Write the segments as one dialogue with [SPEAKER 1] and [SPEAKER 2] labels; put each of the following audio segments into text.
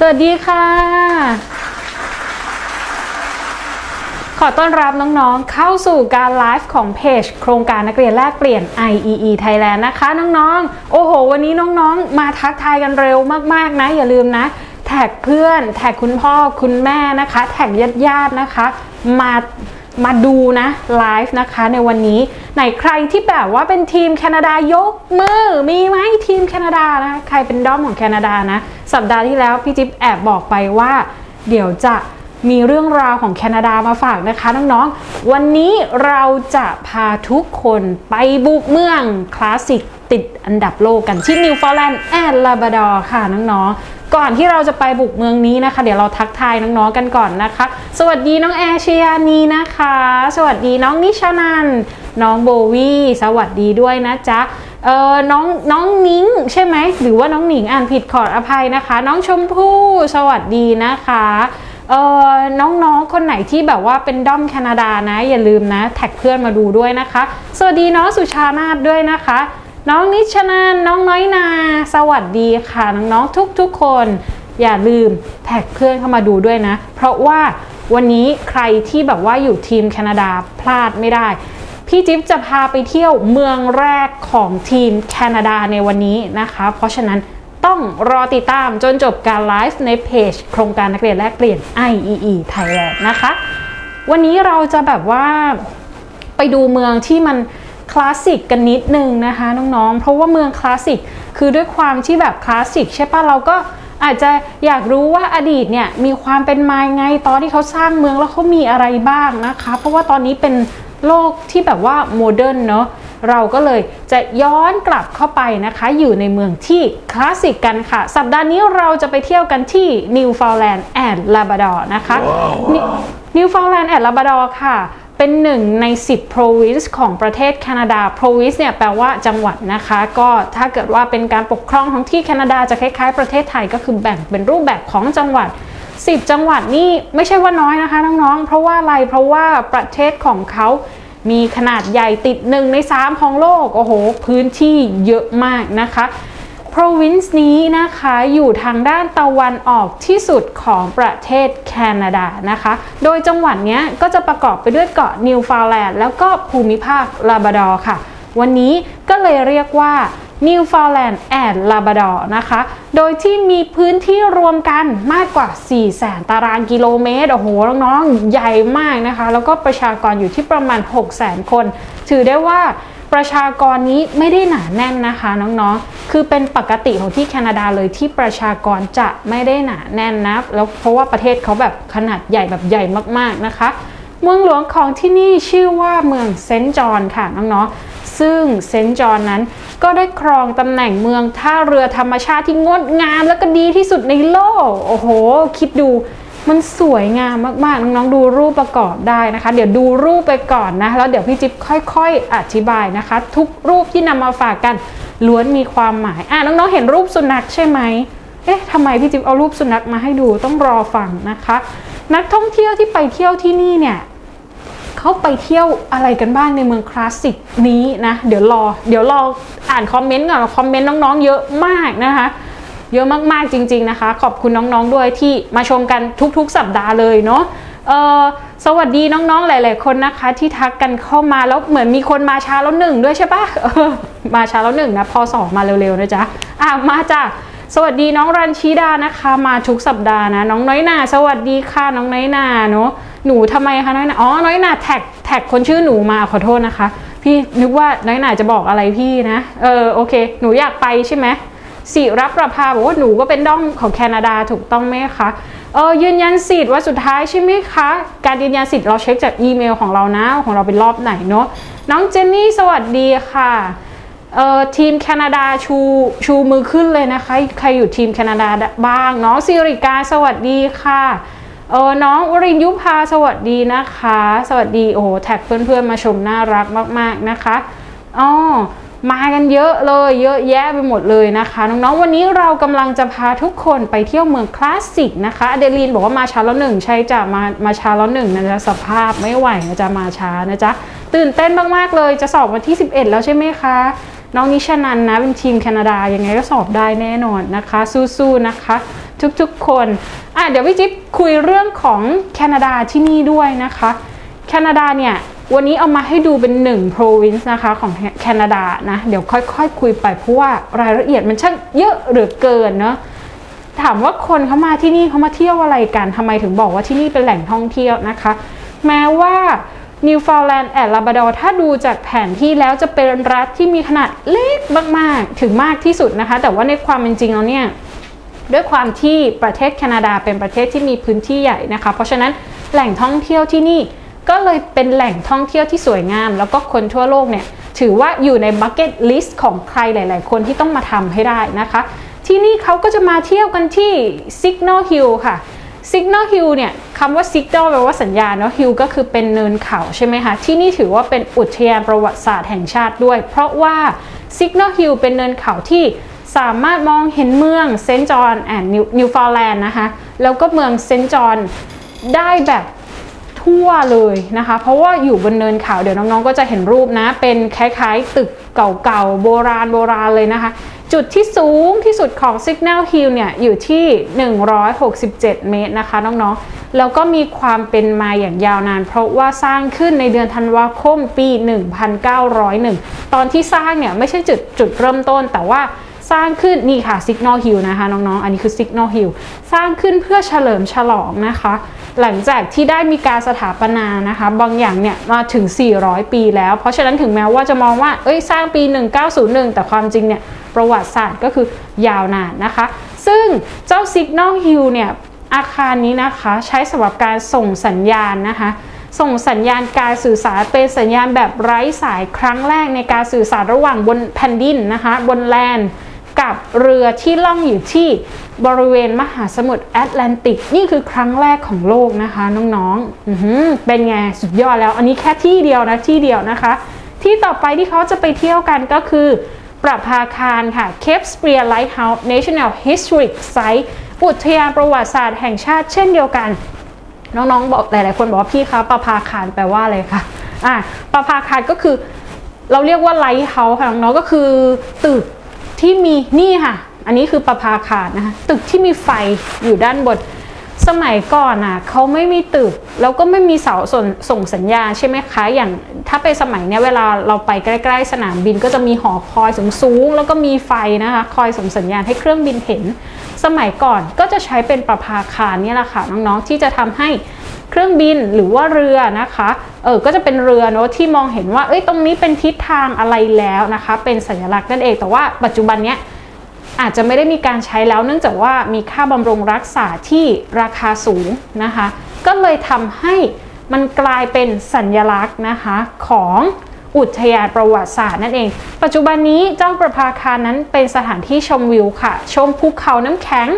[SPEAKER 1] สวัสดีค่ะ ขอต้อนรับน้องๆ เข้าสู่การไลฟ์ของเพจโครงการนักเรียนแลกเปลี่ยน IEE Thailand นะคะ น้องๆ โอ้โห วันนี้น้องๆ มาทักทายกันเร็วมากๆนะ อย่าลืมนะ แท็กเพื่อน แท็กคุณพ่อคุณแม่นะคะ แท็กญาติๆนะคะ มามาดูนะไลฟ์นะคะในวันนี้ไหนใครที่แบบว่าเป็นทีมแคนาดายกมือมีไหมทีมแคนาดานะใครเป็นด้อมของแคนาดานะ สัปดาห์ที่แล้วพี่จิ๊บแอบบอกไปว่า เดี๋ยวจะมีเรื่องราวของแคนาดามาฝากนะคะน้องๆ วันนี้เราจะพาทุกคนไปบุกเมืองคลาสสิกติดอันดับโลกกันที่นิวฟาแลนด์แอนลาบราดอร์ค่ะน้องๆ ก่อนที่เราจะไปบุกเมืองนี้นะคะ เดี๋ยวเราทักทายน้องๆกันก่อนนะคะ สวัสดีน้องแอร์ชยานีนะคะ สวัสดีน้องนิชานันน้องโบวี่สวัสดีด้วยนะจ๊ะ เออน้องน้องนิ้งใช่ไหมหรือว่าน้องหนิงอ่านผิดขออภัยนะคะ น้องชมพู่สวัสดีนะคะเออน้องๆ คนไหนที่แบบว่าเป็นด้อมแคนาดานะ อย่าลืมนะ แท็กเพื่อนมาดูด้วยนะคะ สวัสดีน้องสุชานาด้วยนะคะ น้องนิชนานน้องน้อยนา สวัสดีค่ะน้องๆทุกๆคน อย่าลืมแท็กเพื่อนเข้ามาดูด้วยนะ เพราะว่าวันนี้ใครที่แบบว่าอยู่ทีมแคนาดาพลาดไม่ได้ พี่จิ๊บจะพาไปเที่ยวเมืองแรกของทีมแคนาดาในวันนี้นะคะ เพราะฉะนั้นต้องรอติดตามจนจบการไลฟ์ในเพจ โครงการนักเรียนแลกเปลี่ยน IEE Thailand นะคะ วันนี้เราจะแบบว่าไปดูเมืองที่มันคลาสสิกกันนิดนึงนะคะน้องๆ เพราะว่าเมืองคลาสสิกคือด้วยความที่แบบคลาสสิกใช่ปะเราก็อาจจะอยากรู้ว่าอดีตเนี่ยมีความเป็นมาไงตอนที่เขาสร้างเมืองแล้วเขามีอะไรบ้างนะคะ เพราะว่าตอนนี้เป็น โลกที่แบบว่าโมเดิร์นเนาะเราก็เลยจะย้อนกลับเข้าไปนะคะ อยู่ในเมืองที่คลาสสิกกันค่ะ สัปดาห์นี้เราจะไปเที่ยวกันที่นิวฟาวแลนด์แอนด์ลาบราดอร์นะคะนิวฟาวแลนด์แอนด์ลาบราดอร์ค่ะ เป็นหนึ่งใน 10 province ของประเทศแคนาดา province เนี่ยแปลว่าจังหวัดนะคะ ก็ถ้าเกิดว่าเป็นการปกครองท้องที่แคนาดาจะคล้ายๆ ประเทศไทยก็คือแบ่งเป็นรูปแบบของจังหวัด 10 จังหวัดนี่ไม่ใช่ว่าน้อยนะคะน้องๆ เพราะว่าอะไรเพราะว่าประเทศของเขามีขนาดใหญ่ติดหนึ่งใน 3 ของโลก โอ้โห พื้นที่เยอะมากนะคะ province นี้นะคะอยู่ทางด้านตะวันออกที่สุดของประเทศแคนาดานะคะ โดยจังหวัดนี้ก็จะประกอบไปด้วยเกาะนิวฟาวแลนด์แล้วก็ภูมิภาคลาบาดอร์ค่ะ วันนี้ก็เลยเรียกว่า นิวฟาวแลนด์แอนด์ลาบาดอร์นะคะ โดยที่มีพื้นที่รวมกันมากกว่า4แสนตารางกิโลเมตร โอ้โห น้องๆ ใหญ่มากนะคะ แล้วก็ประชากรอยู่ที่ประมาณ6แสนคน ถือได้ว่าประชากรนี้ไม่ได้หนาแน่นนะคะน้องๆ คือเป็นปกติของที่แคนาดาเลยที่ประชากรจะไม่ได้หนาแน่นนะ แล้วเพราะว่าประเทศเขาแบบขนาดใหญ่แบบใหญ่มากๆนะคะ เมืองหลวงของที่นี่ชื่อว่าเมืองเซนต์จอนค่ะน้องๆ ซึ่งเซนต์จอนนั้น ก็ได้ครองตำแหน่งเมืองท่าเรือธรรมชาติที่งดงามและก็ดีที่สุดในโลก โอ้โห คิดดูมันสวยงามมากๆ น้องๆดูรูปประกอบได้นะคะ เดี๋ยวดูรูปไปก่อนนะ แล้วเดี๋ยวพี่จิ๊บค่อย ๆ อธิบายนะคะ ทุกรูปที่นำมาฝากกันล้วนมีความหมายอะน้องๆเห็นรูปสุนัขใช่ไหมเอ๊ะทำไมพี่จิ๊บเอารูปสุนัขมาให้ดูต้องรอฟังนะคะ นักท่องเที่ยวที่ไปเที่ยวที่นี่เนี่ย เขาไปเที่ยวอะไรกันบ้างในเมืองคลาสสิกนี้นะ เดี๋ยวรอ เดี๋ยวรออ่านคอมเมนต์ก่อนคอมเมนต์น้องๆ เยอะมากนะคะ เยอะมากๆจริง ๆนะคะ ขอบคุณน้องๆด้วยที่มาชมกันทุกๆ สัปดาห์เลยเนาะเออสวัสดีน้องๆ หลาย ๆ คนนะคะ ที่ทักกันเข้ามาแล้วเหมือนมีคนมาช้าแล้วหนึ่งด้วยใช่ปะมาช้าแล้วหนึ่งนะพอสองมาเร็วๆนะจ๊ะอะมาจ้ะสวัสดีน้องรันชิดานะคะ มาทุกสัปดาห์นะ น้องน้อยนาสวัสดีค่ะน้องน้อยนาเนาะ หนูทำไมคะน้อยนาอ๋อน้อยนาแท็กแท็กคนชื่อหนูมาขอโทษนะคะ พี่นึกว่าน้อยนาจะบอกอะไรพี่นะเออโอเค หนูอยากไปใช่ไหมสิรับประภาบอกว่าหนูก็เป็นด้อมของแคนาดาถูกต้องไหมคะเออยืนยันสิทธิ์ว่าสุดท้ายใช่ไหมคะ การยืนยันสิทธิ์เราเช็คจากอีเมลของเรานะของเราเป็นรอบไหนเนาะน้องเจนนี่สวัสดีค่ะเอ่อทีมแคนาดาชูชูมือขึ้นเลยนะคะ ใครอยู่ทีมแคนาดาบ้างน้องสิริกาสวัสดีค่ะ เออน้องวรินยุพาสวัสดีนะคะ สวัสดีโอ้โหแท็กเพื่อนๆมาชมน่ารักมากๆนะคะอ๋อมากันเยอะเลย เยอะแยะไปหมดเลยนะคะน้องๆวันนี้เรากำลังจะพาทุกคนไปเที่ยวเมืองคลาสสิกนะคะเดลีนบอกว่ามาช้าแล้วหนึ่งใช่จ้ะมามาช้าแล้วหนึ่งนะจ๊ะสภาพไม่ไหวนะจ๊ะมาช้านะจ๊ะตื่นเต้นมากๆเลยจะสอบวันที่ 11 แล้วใช่ไหมคะน้องนิชานันนะเป็นทีมแคนาดายังไงก็สอบได้แน่นอนนะคะ สู้ๆนะคะ ทุกๆคนอะเดี๋ยวพี่จิ๊บคุยเรื่องของแคนาดาที่นี่ด้วยนะคะ แคนาดาเนี่ยวันนี้เอามาให้ดูเป็นหนึ่ง province นะคะของแคนาดานะ เดี๋ยวค่อยๆคคุยไปเพราะว่ารายละเอียดมันช่างเยอะเหลือเกินเนาะถามว่าคนเขามาที่นี่เขามาเที่ยวอะไรกันทำไมถึงบอกว่าที่นี่เป็นแหล่งท่องเที่ยวนะคะ แม้ว่านิวฟาวแลนด์แอดลาบาดอร์ถ้าดูจากแผนที่แล้วจะเป็นรัฐที่มีขนาดเล็กมากๆ ถึงมากที่สุดนะคะ แต่ว่าในความเป็นจริงแล้วเนี่ย ด้วยความที่ประเทศแคนาดาเป็นประเทศที่มีพื้นที่ใหญ่นะคะ เพราะฉะนั้นแหล่งท่องเที่ยวที่นี่ก็เลยเป็นแหล่งท่องเที่ยวที่สวยงาม แล้วก็คนทั่วโลกเนี่ยถือว่าอยู่ในบักเก็ตลิสต์ของใครหลาย ๆ คนที่ต้องมาทำให้ได้นะคะ ที่นี่เขาก็จะมาเที่ยวกันที่ Signal Hill ค่ะ Signal Hill เนี่ยคำว่า Signal แปลว่าสัญญาณเนาะ Hill ก็คือเป็นเนินเขาใช่ไหมคะ ที่นี่ถือว่าเป็นอุทยานประวัติศาสตร์แห่งชาติด้วย เพราะว่า Signal Hill เป็นเนินเขาที่ สามารถมองเห็นเมืองเซนต์จอห์นแอนด์นิวฟาวแลนด์นะคะแล้วก็เมืองเซนต์จอห์นได้แบบทั่วเลยนะคะ เพราะว่าอยู่บนเนินเขาเดี๋ยวน้องๆก็จะเห็นรูปนะ เป็นคล้ายๆ ตึกเก่าๆ โบราณโบราณเลยนะคะ จุดที่สูงที่สุดของ Signal Hill เนี่ย อยู่ที่ 167 เมตรนะคะน้องๆ แล้วก็มีความเป็นมาอย่างยาวนาน เพราะว่าสร้างขึ้นในเดือนธันวาคมปี 1901 ตอนที่สร้างเนี่ย ไม่ใช่จุดจุดเริ่มต้นแต่ว่า สร้างขึ้นนี่ค่ะ Signal Hill นะคะ น้องๆ อันนี้คือ Signal Hill สร้างขึ้นเพื่อเฉลิมฉลองนะคะ หลังจากที่ได้มีการสถาปนานะคะ บางอย่างเนี่ยมาถึง 400 ปีแล้ว เพราะฉะนั้นถึงแม้ว่าจะมองว่า เอ้ย สร้างปี 1901 แต่ความจริงเนี่ย ประวัติศาสตร์ก็คือยาวนานนะคะ ซึ่งเจ้า Signal Hill เนี่ย อาคารนี้นะคะใช้สำหรับการส่งสัญญาณนะคะส่งสัญญาณการสื่อสารเป็นสัญญาณแบบไร้สายครั้งแรกในการสื่อสารระหว่างบนแผ่นดินนะคะ บนแลน กับเรือที่ล่องอยู่ที่บริเวณมหาสมุทรแอตแลนติก นี่คือครั้งแรกของโลกนะคะน้องๆเป็นไงสุดยอดแล้ว อันนี้แค่ที่เดียวนะที่เดียวนะคะ ที่ต่อไปที่เขาจะไปเที่ยวกันก็คือ ประภาคารค่ะ Cape Spear Lighthouse National Historic Site อุทยานประวัติศาสตร์แห่งชาติเช่นเดียวกัน น้องๆบอกหลายๆคนบอกว่าพี่คะประภาคารแปลว่าอะไรคะอะประภาคารก็คือเราเรียกว่าไลท์เฮาส์ค่ะน้องๆก็คือตึก ที่มีนี่ค่ะ อันนี้คือประภาคารนะคะ ตึกที่มีไฟอยู่ด้านบน สมัยก่อนอะเขาไม่มีตึก แล้วก็ไม่มีเสาส่งส่งสัญญาณใช่ไหมคะ อย่างถ้าไปสมัยเนี้ยเวลาเราไปใกล้ๆ สนามบินก็จะมีหอคอยสูงๆแล้วก็มีไฟนะคะ คอยส่งสัญญาณให้เครื่องบินเห็น สมัยก่อนก็จะใช้เป็นประภาคารนี่แหละค่ะน้องๆที่จะทำให้เครื่องบินหรือว่าเรือนะคะเออก็จะเป็นเรือเนอะที่มองเห็นว่าเอ้ยตรงนี้เป็นทิศทางอะไรแล้วนะคะ เป็นสัญลักษณ์นั่นเองแต่ว่าปัจจุบันเนี้ย อาจจะไม่ได้มีการใช้แล้วเนื่องจากว่ามีค่าบำรุงรักษาที่ราคาสูงนะคะ ก็เลยทำให้มันกลายเป็นสัญลักษณ์นะคะของอุทยานประวัติศาสตร์นั่นเอง ปัจจุบันนี้เจ้าประภาคารนั้นเป็นสถานที่ชมวิวค่ะ ชมภูเขาน้ำแข็ง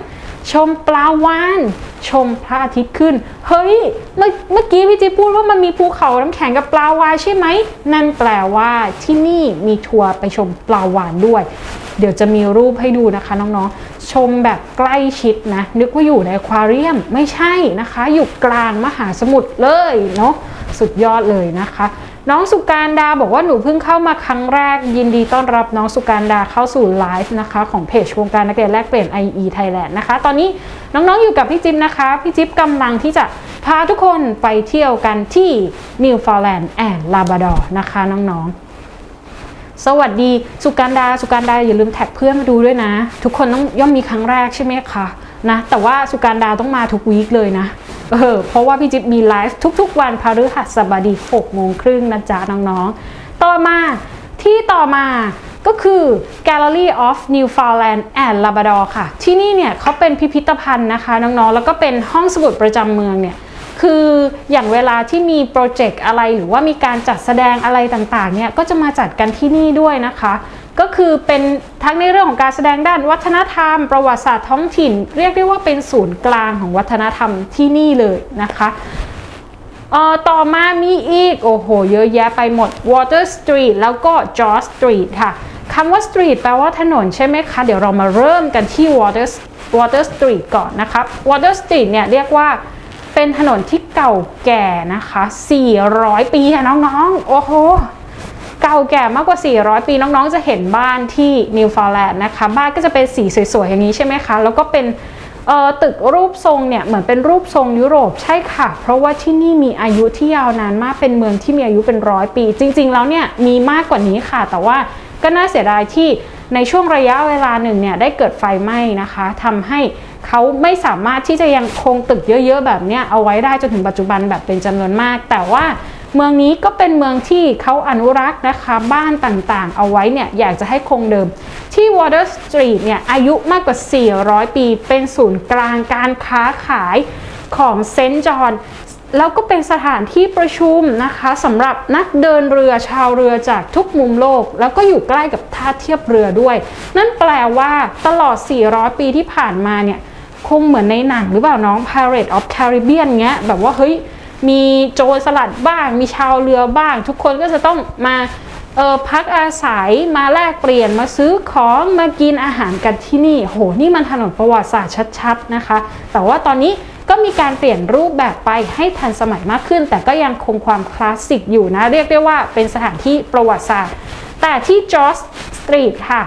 [SPEAKER 1] ชมปลาวานชมพระอาทิตย์ขึ้น เฮ้ย เมื่อกี้พี่จิพูดว่ามันมีภูเขาน้ำแข็งกับปลาวานใช่ไหม นั่นแปลว่าที่นี่มีทัวร์ไปชมปลาวานด้วย เดี๋ยวจะมีรูปให้ดูนะคะน้องๆ ชมแบบใกล้ชิดนะ นึกว่าอยู่ในควาเรียมไม่ใช่นะคะ อยู่กลางมหาสมุทรเลยเนาะสุดยอดเลยนะคะ น้องสุการดาบอกว่าหนูเพิ่งเข้ามาครั้งแรก ยินดีต้อนรับน้องสุการดาเข้าสู่ไลฟ์นะคะของเพจโครงการนักเรียนแลกเปลี่ยน IE Thailand นะคะ ตอนนี้น้องๆอยู่กับพี่จิ๊บนะคะ พี่จิ๊บกำลังที่จะพาทุกคนไปเที่ยวกันที่ Newfoundland and Labrador นะคะน้องๆ สวัสดีสุการดาสุการดาอย่าลืมแท็กเพื่อนมาดูด้วยนะ ทุกคนต้องย่อมมีครั้งแรกใช่ไหมคะนะแต่ว่าสุการดาต้องมาทุกวีคเลยนะเออเพราะว่าพี่จิ๊บมีไลฟ์ทุกๆ วันพฤหัสบดี6โมงครึ่งนะจ๊ะน้องๆ ต่อมาที่ต่อมาก็คือ Gallery of Newfoundland and Labrador ค่ะ ที่นี่เนี่ยเขาเป็นพิพิธภัณฑ์นะคะน้องๆ แล้วก็เป็นห้องสมุดประจำเมืองเนี่ย คืออย่างเวลาที่มีโปรเจกต์อะไรหรือว่ามีการจัดแสดงอะไรต่างๆเนี่ยก็จะมาจัดกันที่นี่ด้วยนะคะ ก็คือเป็นทั้งในเรื่องของการแสดงด้านวัฒนธรรม ประวัติศาสตร์ท้องถิ่น เรียกได้ว่าเป็นศูนย์กลางของวัฒนธรรมที่นี่เลยนะคะเอ่อต่อมามีอีก โอ้โห เยอะแยะไปหมด Water Street แล้วก็ George Street ค่ะคำว่า street แปลว่าถนนใช่ไหมคะ เดี๋ยวเรามาเริ่มกันที่ Water Water Street ก่อนนะครับ Water Street เนี่ยเรียกว่า เป็นถนนที่เก่าแก่นะคะ 400 ปีค่ะน้องๆ โอ้โห เก่าแก่มากกว่า 400 ปีน้องๆ จะเห็นบ้านที่นิวฟาวแลนด์นะคะ บ้านก็จะเป็นสีสวยๆ อย่างนี้ใช่ไหมคะ แล้วก็เป็นเอ่อตึกรูปทรงเนี่ยเหมือนเป็นรูปทรงยุโรปใช่ค่ะ เพราะว่าที่นี่มีอายุที่ยาวนานมากเป็นเมืองที่มีอายุเป็นร้อยปี จริง ๆ แล้วเนี่ยมีมากกว่านี้ค่ะ แต่ว่าก็น่าเสียดายที่ในช่วงระยะเวลาหนึ่งเนี่ยได้เกิดไฟไหม้นะคะทำให้ เขาไม่สามารถที่จะยังคงตึกเยอะๆแบบนี้เอาไว้ได้จนถึงปัจจุบันแบบเป็นจำนวนมาก แต่ว่าเมืองนี้ก็เป็นเมืองที่เขาอนุรักษ์นะคะบ้านต่างๆ เอาไว้เนี่ยอยากจะให้คงเดิม ที่ Water Street เนี่ยอายุมากกว่า 400 ปี เป็นศูนย์กลางการค้าขายของเซนต์จอห์น แล้วก็เป็นสถานที่ประชุมนะคะสำหรับนักเดินเรือชาวเรือจากทุกมุมโลก แล้วก็อยู่ใกล้กับท่าเทียบเรือด้วย นั่นแปลว่าตลอด 400 ปีที่ผ่านมาเนี่ยคงเหมือนในหนังหรือเปล่าน้อง Pirate of Caribbean เงี้ยแบบว่าเฮ้ยมีโจรสลัดบ้าง มีชาวเรือบ้าง ทุกคนก็จะต้องมาเออพักอาศัยมาแลกเปลี่ยนมาซื้อของมากินอาหารกันที่นี่ โหนี่มันถนนประวัติศาสตร์ชัดๆนะคะ แต่ว่าตอนนี้ ก็มีการเปลี่ยนรูปแบบไปให้ทันสมัยมากขึ้น แต่ก็ยังคงความคลาสสิกอยู่นะ เรียกได้ว่าเป็นสถานที่ประวัติศาสตร์ แต่ที่จอร์จสตรีทค่ะ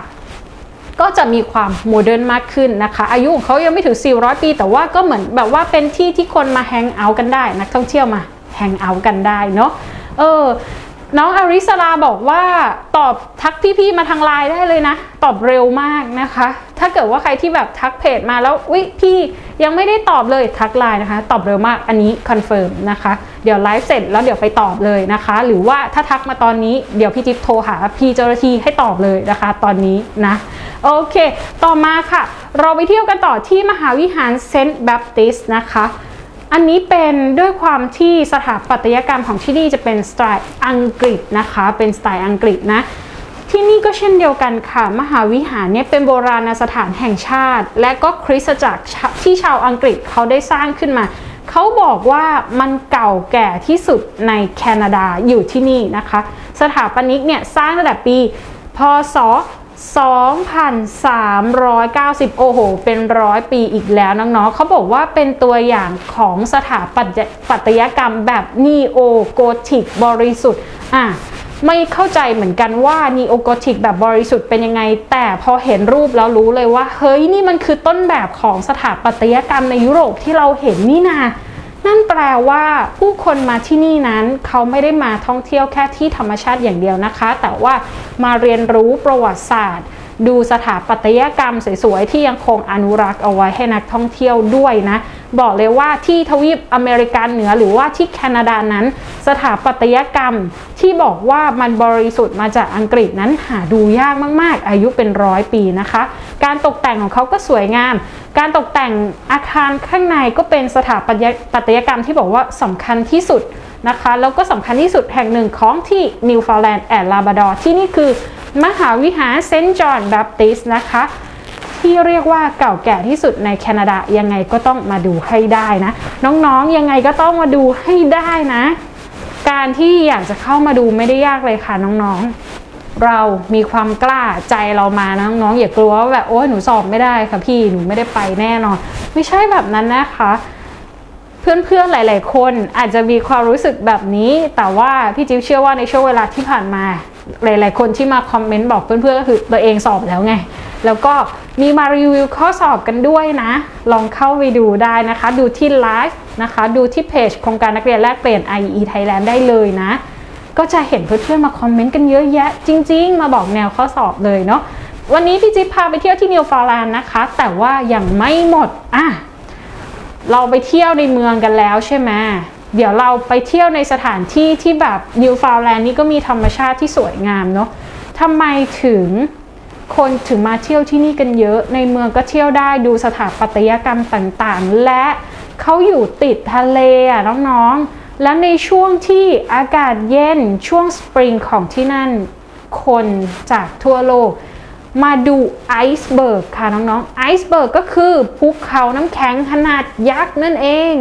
[SPEAKER 1] ก็จะมีความโมเดิร์นมากขึ้นนะคะ อายุของเขายังไม่ถึง 400 ปี แต่ว่าก็เหมือนแบบว่าเป็นที่ที่คนมาแฮงเอาท์กันได้ นักท่องเที่ยวมาแฮงเอาท์กันได้เนาะเออ น้องอาริสลาบอกว่าตอบทักพี่ๆมาทางไลน์ได้เลยนะ ตอบเร็วมากนะคะ ถ้าเกิดว่าใครที่แบบทักเพจมาแล้วอุ๊ยพี่ยังไม่ได้ตอบเลยทักไลน์นะคะ ตอบเร็วมากอันนี้คอนเฟิร์มนะคะ เดี๋ยวไลฟ์เสร็จแล้วเดี๋ยวไปตอบเลยนะคะ หรือว่าถ้าทักมาตอนนี้เดี๋ยวพี่จิ๊บโทรหาพี่เจ้าหน้าที่ให้ตอบเลยนะคะ ตอนนี้นะโอเค ต่อมาค่ะ เราไปเที่ยวกันต่อที่มหาวิหารเซนต์แบปติสต์นะคะ อันนี้เป็นด้วยความที่สถาปัตยกรรมของที่นี่จะเป็นสไตล์อังกฤษนะคะ เป็นสไตล์อังกฤษนะที่นี่ก็เช่นเดียวกันค่ะ มหาวิหารเนี่ยเป็นโบราณสถานแห่งชาติ และก็คริสตจักรที่ชาวอังกฤษเขาได้สร้างขึ้นมา เขาบอกว่ามันเก่าแก่ที่สุดในแคนาดาอยู่ที่นี่นะคะ สถาปนิกเนี่ยสร้างตั้งแต่ปี พศ 2,390 โอ้โห เป็นร้อยปีอีกแล้วน้องๆเขาบอกว่าเป็นตัวอย่างของสถาปัตยปตยกรรมแบบนีโอโกธิกบริสุทธิ์อะไม่เข้าใจเหมือนกันว่านีโอโกธิกแบบบริสุทธิ์เป็นยังไง แต่พอเห็นรูปแล้วรู้เลยว่า เฮ้ย นี่มันคือต้นแบบของสถาปัตยกรรมในยุโรปที่เราเห็นนี่นา นั่นแปลว่าผู้คนมาที่นี่นั้นเขาไม่ได้มาท่องเที่ยวแค่ที่ธรรมชาติอย่างเดียวนะคะ แต่ว่ามาเรียนรู้ประวัติศาสตร์ ดูสถาปัตยกรรมสวยๆที่ยังคงอนุรักษ์เอาไว้ให้นักท่องเที่ยวด้วยนะ บอกเลยว่าที่ทวีปอเมริกันเหนือหรือว่าที่แคนาดานั้น สถาปัตยกรรมที่บอกว่ามันบริสุทธิ์มาจากอังกฤษนั้นหาดูยากมากๆ อายุเป็นร้อยปีนะคะ การตกแต่งของเขาก็สวยงาม การตกแต่งอาคารข้างในก็เป็นสถาปัตยตยกรรมที่บอกว่าสำคัญที่สุดนะคะแล้วก็สำคัญที่สุดแห่งหนึ่งของที่นิวฟาแลนด์แอนด์ลาบราดอร์ที่นี่คือ มหาวิหารเซนต์จอห์นแบปติสนะคะ ที่เรียกว่าเก่าแก่ที่สุดในแคนาดายังไงก็ต้องมาดูให้ได้นะ น้องๆยังไงก็ต้องมาดูให้ได้นะ การที่อยากจะเข้ามาดูไม่ได้ยากเลยค่ะน้องๆ เรามีความกล้าใจเรามานะน้องๆอย่ากลัวว่าแบบโอ้ยหนูสอบไม่ได้ค่ะพี่หนูไม่ได้ไปแน่นอน ไม่ใช่แบบนั้นนะคะเพื่อนๆ หลาย ๆ คนอาจจะมีความรู้สึกแบบนี้ แต่ว่าพี่จิ๊บเชื่อว่าในช่วงเวลาที่ผ่านมา หลายๆ คนที่มาคอมเมนต์บอกเพื่อนๆก็คือตัวเองสอบแล้วไง แล้วก็มีมารีวิวข้อสอบกันด้วยนะ ลองเข้าไปดูได้นะคะ ดูที่ไลฟ์นะคะ ดูที่เพจโครงการนักเรียนแลกเปลี่ยน IE Thailand ได้เลยนะ ก็จะเห็นเพื่อนๆมาคอมเมนต์กันเยอะแยะ จริง ๆ มาบอกแนวข้อสอบเลยเนาะวันนี้พี่จิ๊บพาไปเที่ยวที่นิวฟาแลนด์นะคะ แต่ว่ายังไม่หมดอะเราไปเที่ยวในเมืองกันแล้วใช่ไหม เดี๋ยวเราไปเที่ยวในสถานที่ที่แบบนิวฟาวแลนด์นี่ก็มีธรรมชาติที่สวยงามเนาะทำไมถึงคนถึงมาเที่ยวที่นี่กันเยอะ ในเมืองก็เที่ยวได้ดูสถาปัตยกรรมต่างๆ และเขาอยู่ติดทะเลอะน้องๆ แล้วในช่วงที่อากาศเย็นช่วงสปริงของที่นั่น คนจากทั่วโลก มาดูไอซ์เบิร์กค่ะน้องๆ ไอซ์เบิร์กก็คือภูเขาน้ำแข็งขนาดยักษ์นั่นเอง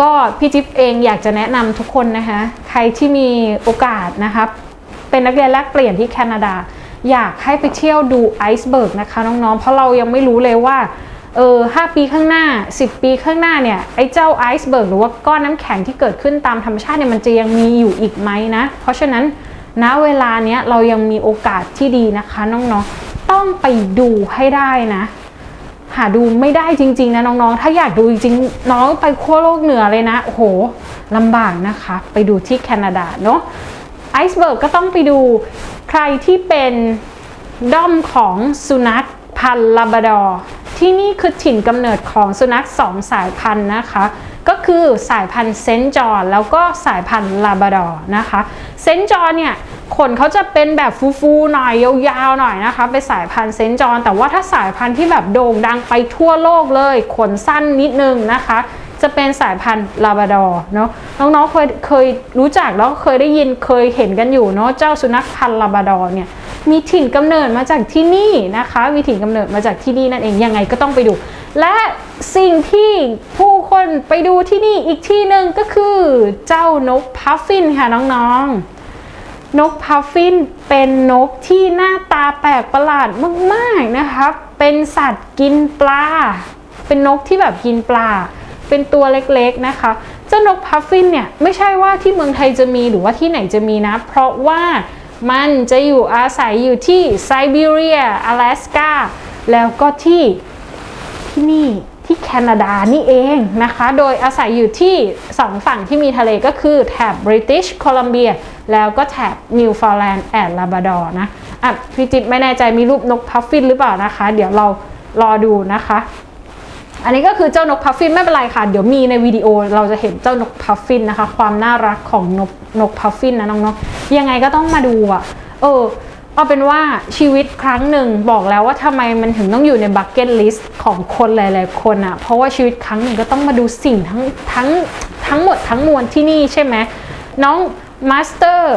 [SPEAKER 1] ก็พี่จิ๊บเองอยากจะแนะนำทุกคนนะคะ ใครที่มีโอกาสนะครับ เป็นนักเรียนแลกเปลี่ยนที่แคนาดา อยากให้ไปเที่ยวดูไอซ์เบิร์กนะคะน้องๆ เพราะเรายังไม่รู้เลยว่าเออ5ปีข้างหน้า 10 ปีข้างหน้าเนี่ย ไอ้เจ้าไอซ์เบิร์กหรือว่าก้อนน้ำแข็งที่เกิดขึ้นตามธรรมชาติเนี่ยมันจะยังมีอยู่อีกไหมนะ เพราะฉะนั้นณเวลาเนี้ยเรายังมีโอกาสที่ดีนะคะน้องๆ ต้องไปดูให้ได้นะ หาดูไม่ได้จริง ๆ นะน้องๆ ถ้าอยากดูจริงๆ น้องไปขั้วโลกเหนือเลยนะ โอ้โหลำบากนะคะ ไปดูที่แคนาดาเนาะไอซ์เบิร์กก็ต้องไปดูใครที่เป็นด้อมของสุนัขพันลาบดอร์ที่นี่คือถิ่นกำเนิดของสุนัขสองสายพันธุ์นะคะ ก็คือสายพันธุ์เซนจอร์แล้วก็สายพันธุ์ลาบดอร์นะคะ เซนจอร์เนี่ย ขนเขาจะเป็นแบบฟูๆหน่อยยาวๆหน่อยนะคะเป็นสายพันธุ์เซนจอร์แต่ว่าถ้าสายพันธุ์ที่แบบโด่งดังไปทั่วโลกเลย ขนสั้นนิดนึงนะคะ จะเป็นสายพันธุ์ลาบราดอร์เนาะน้องๆเคยเคยรู้จักแล้วเคยได้ยินเคยเห็นกันอยู่เนาะเจ้าสุนัขพันธุ์ลาบราดอร์เนี่ยมีถิ่นกำเนิดมาจากที่นี่นะคะมีถิ่นกำเนิดมาจากที่นี่นั่นเองยังไงก็ต้องไปดู และสิ่งที่ผู้คนไปดูที่นี่อีกที่หนึ่งก็คือเจ้านกพัฟฟินค่ะน้องๆ นกพัฟฟินเป็นนกที่หน้าตาแปลกประหลาดมากๆนะคะ เป็นสัตว์กินปลา เป็นนกที่แบบกินปลา เป็นตัวเล็กๆนะคะ เจ้านกพัฟฟินเนี่ยไม่ใช่ว่าที่เมืองไทยจะมีหรือว่าที่ไหนจะมีนะ เพราะว่ามันจะอยู่อาศัยอยู่ที่ไซบีเรีย阿拉สกาแล้วก็ที่ที่นี่ที่แคนาดานี่เองนะคะ โดยอาศัยอยู่ที่สองฝั่งที่มีทะเลก็คือแถบบริติชโคลัมเบีย แล้วก็แถบนิวฟาวแลนด์แอนด์ลาบราดอร์นะอะพี่จิ๊บไม่แน่ใจมีรูปนกพัฟฟินหรือเปล่านะคะ เดี๋ยวเรารอดูนะคะ อันนี้ก็คือเจ้านกพัฟฟินไม่เป็นไรค่ะ เดี๋ยวมีในวิดีโอเราจะเห็นเจ้านกพัฟฟินนะคะ ความน่ารักของนกนกพัฟฟินนะน้องๆยังไงก็ต้องมาดูอะ เออเอาเป็นว่าชีวิตครั้งหนึ่งบอกแล้วว่าทำไมมันถึงต้องอยู่ในบักเก็ตลิสต์ของคนหลาย ๆ คนอะ เพราะว่าชีวิตครั้งหนึ่งก็ต้องมาดูสิ่งทั้งทั้งทั้งหมดทั้งมวลที่นี่ใช่ไหมน้อง มาสเตอร์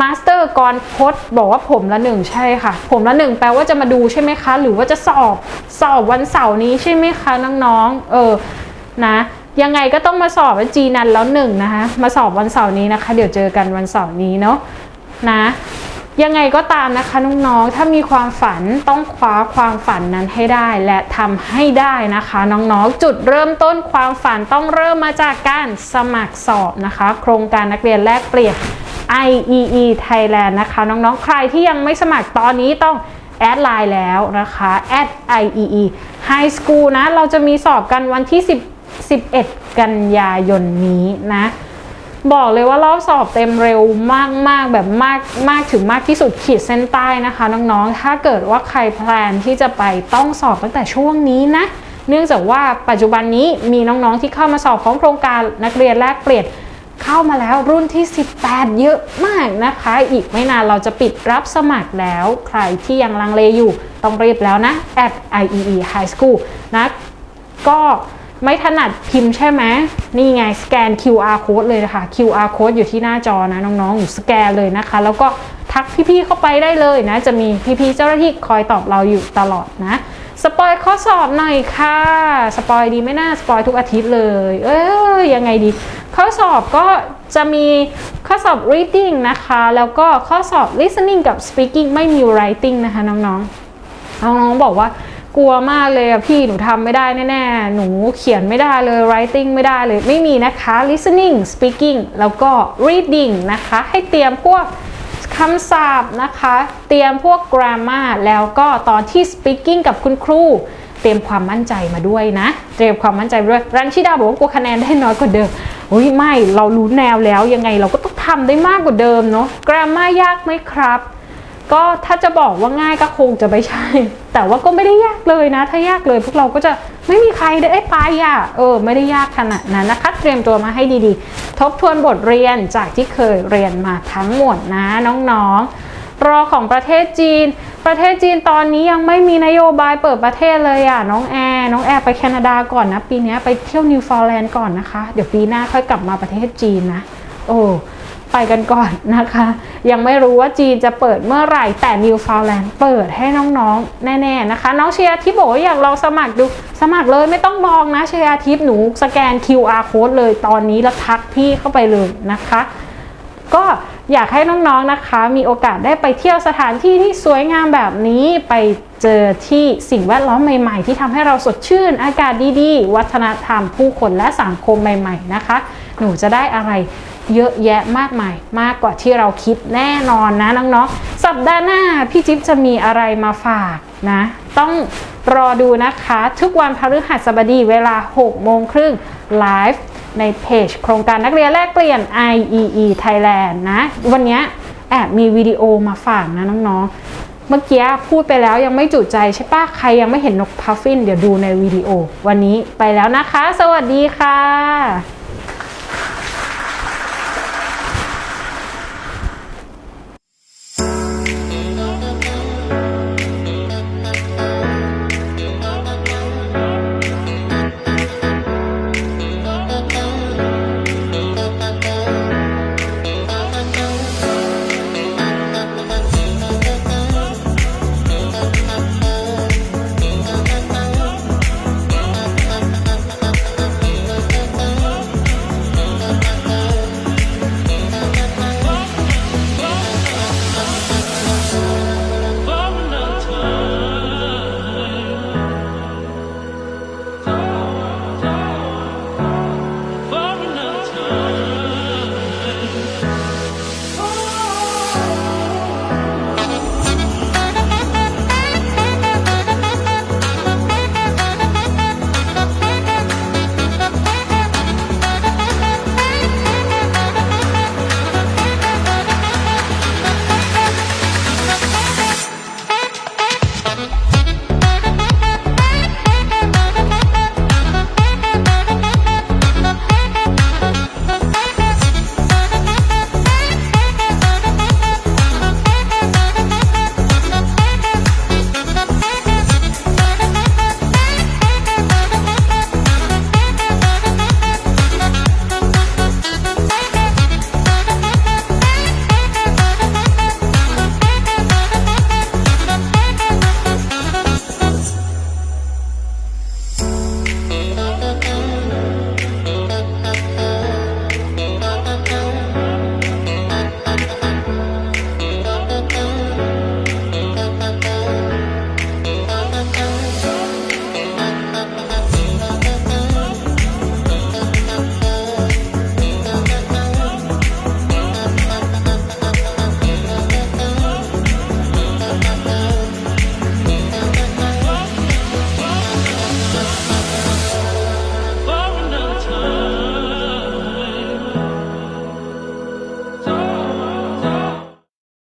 [SPEAKER 1] มาสเตอร์กรพศบอกว่าผมละหนึ่งใช่ค่ะ ผมละหนึ่งแปลว่าจะมาดูใช่ไหมคะ หรือว่าจะสอบสอบวันเสาร์นี้ใช่ไหมคะน้องๆเออนะยังไงก็ต้องมาสอบจีนันแล้วหนึ่งนะคะ มาสอบวันเสาร์นี้นะคะ เดี๋ยวเจอกันวันเสาร์นี้เนาะนะ ยังไงก็ตามนะคะน้องๆ ถ้ามีความฝันต้องคว้าความฝันนั้นให้ได้ และทำให้ได้นะคะน้องๆ จุดเริ่มต้นความฝันต้องเริ่มมาจากการสมัครสอบนะคะ โครงการนักเรียนแลกเปลี่ยน IEE Thailand นะคะน้องๆ ใครที่ยังไม่สมัครตอนนี้ต้องแอดไลน์แล้วนะคะ at IEE High School นะ เราจะมีสอบกันวันที่10 11 กันยายนนี้นะ บอกเลยว่ารอบสอบเต็มเร็วมากๆแบบมากมากถึงมากที่สุดขีดเส้นใต้นะคะน้องๆ ถ้าเกิดว่าใครแพลนที่จะไปต้องสอบตั้งแต่ช่วงนี้นะ เนื่องจากว่าปัจจุบันนี้มีน้องๆที่เข้ามาสอบของโครงการนักเรียนแลกเปลี่ยนเข้ามาแล้วรุ่นที่ 18 เยอะมากนะคะ อีกไม่นานเราจะปิดรับสมัครแล้ว ใครที่ยังลังเลอยู่ต้องรีบแล้วนะ at IEE High School นะก็ ไม่ถนัดพิมพ์ใช่ไหมนี่ไงสแกน QR code เลยนะคะ QR code อยู่ที่หน้าจอนะน้องๆอยู่สแกนเลยนะคะ แล้วก็ทักพี่ๆเข้าไปได้เลยนะ จะมีพี่ๆเจ้าหน้าที่คอยตอบเราอยู่ตลอดนะสปอยข้อสอบหน่อยค่ะ สปอยดีไม่น่าสปอยทุกอาทิตย์เลย เอ้ยยังไงดี ข้อสอบก็จะมีข้อสอบ reading นะคะ แล้วก็ข้อสอบ listening กับ speaking ไม่มี writing นะคะน้องๆน้องๆบอกว่า กลัวมากเลยอะพี่หนูทำไม่ได้แน่ๆ หนูเขียนไม่ได้เลย writing ไม่ได้เลยไม่มีนะคะ listening speaking แล้วก็ reading นะคะ ให้เตรียมพวกคำศัพท์นะคะ เตรียมพวก grammar แล้วก็ตอนที่ speaking กับคุณครูเตรียมความมั่นใจมาด้วยนะ เตรียมความมั่นใจด้วยรันชิดาบอกว่ากลัวคะแนนได้น้อยกว่าเดิมอุ้ยไม่เรารู้แนวแล้วยังไงเราก็ต้องทำได้มากกว่าเดิมเนาะ grammar ยากไหมครับ ก็ถ้าจะบอกว่าง่ายก็คงจะไม่ใช่ แต่ว่าก็ไม่ได้ยากเลยนะ ถ้ายากเลยพวกเราก็จะไม่มีใครได้ไปอะเออ ไม่ได้ยากขนาดนั้นนะคะ เตรียมตัวมาให้ดีๆ ทบทวนบทเรียนจากที่เคยเรียนมาทั้งหมดนะน้องๆ รอของประเทศจีน ประเทศจีนตอนนี้ยังไม่มีนโยบายเปิดประเทศเลยอะน้องแอร์น้องแอร์ไปแคนาดาก่อนนะ ปีนี้ไปเที่ยวนิวฟาวแลนด์ก่อนนะคะ เดี๋ยวปีหน้าค่อยกลับมาประเทศจีนนะ โอ้ ไปกันก่อนนะคะ ยังไม่รู้ว่าจีนจะเปิดเมื่อไหร่แต่นิวฟาวแลนด์เปิดให้น้องๆ แน่ๆนะคะ น้องเชียร์ทิพย์บอกว่าอยากลองสมัครดูสมัครเลยไม่ต้องลองนะเชียร์ทิพย์หนูสแกน QR code เลยตอนนี้แล้วทักพี่เข้าไปเลยนะคะ ก็อยากให้น้องๆนะคะ มีโอกาสได้ไปเที่ยวสถานที่ที่สวยงามแบบนี้ไปเจอที่สิ่งแวดล้อมใหม่ๆ ที่ทำให้เราสดชื่น อากาศดีๆ วัฒนธรรมผู้คนและสังคมใหม่ ๆ นะคะ หนูจะได้อะไร เยอะแยะมากมายมากกว่าที่เราคิดแน่นอนนะน้องๆ สัปดาห์หน้าพี่จิ๊บจะมีอะไรมาฝากนะ ต้องรอดูนะคะ ทุกวันพฤหัสบดีเวลา 6 โมงครึ่งไลฟ์ในเพจโครงการนักเรียนแลกเปลี่ยน IEE Thailand นะ วันนี้แอบมีวิดีโอมาฝากนะน้องๆ เมื่อกี้พูดไปแล้วยังไม่จุใจใช่ปะใครยังไม่เห็นนกพัฟฟินเดี๋ยวดูในวิดีโอ วันนี้ไปแล้วนะคะ สวัสดีค่ะ